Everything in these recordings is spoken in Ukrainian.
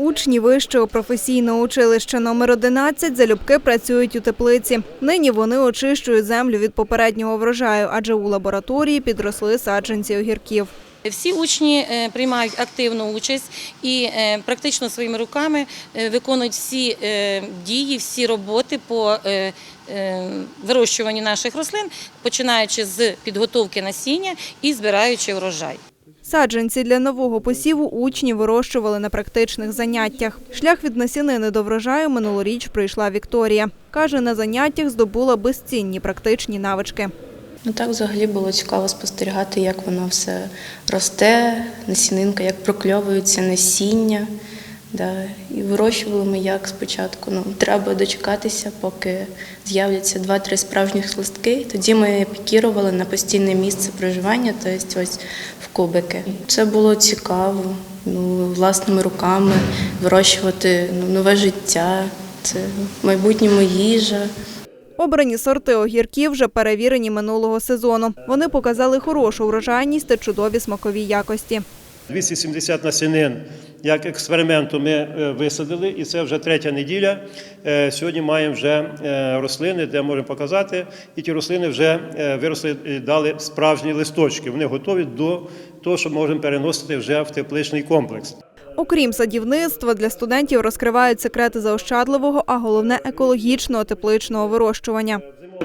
Учні вищого професійного училища номер 11 залюбки працюють у теплиці. Нині вони очищують землю від попереднього врожаю, адже у лабораторії підросли саджанці огірків. Всі учні е, приймають активну участь і е, практично своїми руками е, виконують всі дії, всі роботи по вирощуванню наших рослин, починаючи з підготовки насіння і збираючи врожай. Саджанці для нового посіву учні вирощували на практичних заняттях. Шлях від насінини до врожаю минулоріч пройшла Вікторія. Каже, на заняттях здобула безцінні практичні навички. Ну так взагалі було цікаво спостерігати, як воно все росте, насінинка, як прокльовується насіння. Да. І вирощували ми як спочатку. Ну, треба дочекатися, поки з'являться два-три справжніх листки. Тоді ми пікірували на постійне місце проживання, тобто ось в кубики. Це було цікаво, ну, власними руками вирощувати ну, нове життя, це в майбутньому їжа. Обрані сорти огірків вже перевірені минулого сезону. Вони показали хорошу врожайність та чудові смакові якості. 270 насінин як експерименту ми е, висадили, і це вже третя неділя. Е, Сьогодні маємо вже е, рослини, де можемо показати, і ті рослини вже виросли і дали справжні листочки. Вони готові до того, що можемо переносити вже в тепличний комплекс. Окрім садівництва, для студентів розкривають секрети заощадливого, а головне екологічного тепличного вирощування.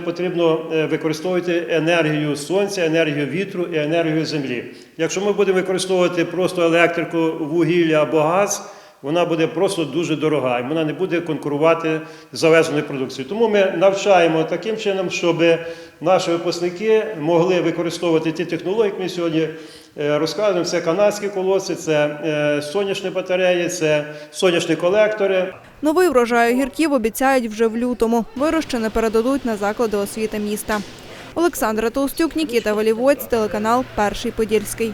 Потрібно е, використовувати енергію сонця, енергію вітру і енергію землі. Якщо ми будемо використовувати просто електрику, вугілля або газ, вона буде просто дуже дорога, і вона не буде конкурувати з завезеною продукцією. Тому ми навчаємо таким чином, щоб наші випускники могли використовувати ті технології, які ми сьогодні е, розказуємо. Це канадські колоси, це е, сонячні батареї, це сонячні колектори. Новий врожай огірків обіцяють вже в лютому. Вирощене передадуть на заклади освіти міста. Олександра Толстюк, Нікіта Валівоць, телеканал Перший Подільський.